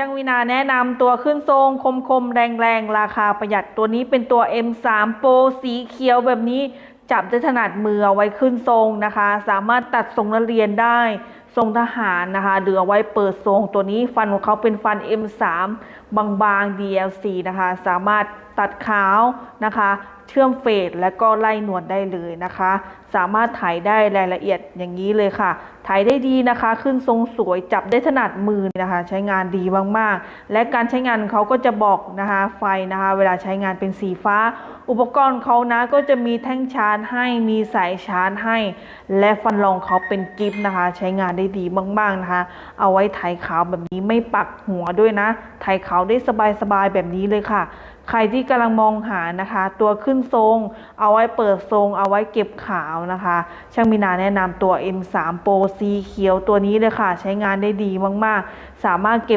ช่างวินาแนะนำตัวขึ้นทรงคมคมๆแรงแรงๆ ราคาประหยัดตัวนี้เป็นตัว M3 Pro สีเขียวแบบนี้จับได้ถนัดมือเอาไว้ขึ้นทรงนะคะ สามารถตัดทรงนักเรียนได้ ทรงทหารนะคะหลืออไว้เปิดทรงตัวนี้ฟันของเขาเป็นฟัน M3 บางๆ DLC นะคะ สามารถ ตัดขาวนะคะ เชื่อมเฟดและก็ไล่หนวดได้เลยนะคะ สามารถถ่ายได้รายละเอียดอย่างนี้เลยค่ะ ถ่ายได้ดีนะคะ ขึ้นทรงสวยจับได้ถนัดมือนะคะ ใช้งานดีมากๆ และการใช้งานเขาก็จะบอกนะคะไฟนะคะ เวลาใช้งานเป็นสีฟ้า อุปกรณ์เขานะก็จะมีแท่งชาร์จให้มีสายชาร์จให้ และฟันรองเขาเป็นกิฟต์นะคะ ใช้งานได้ดีมากๆนะคะ เอาไว้ไถขาวแบบนี้ไม่ปักหัวด้วยนะไถขาวได้สบายๆแบบนี้เลยค่ะ ใครที่กำลังมองหานะคะ ตัวขึ้นทรง เอาไว้เปิดทรง เอาไว้เก็บขาวนะคะ ช่างมีนาแนะนำตัว M3 Pro สีเขียวตัวนี้เลยค่ะ ใช้งานได้ดีมากๆ สามารถเก็บ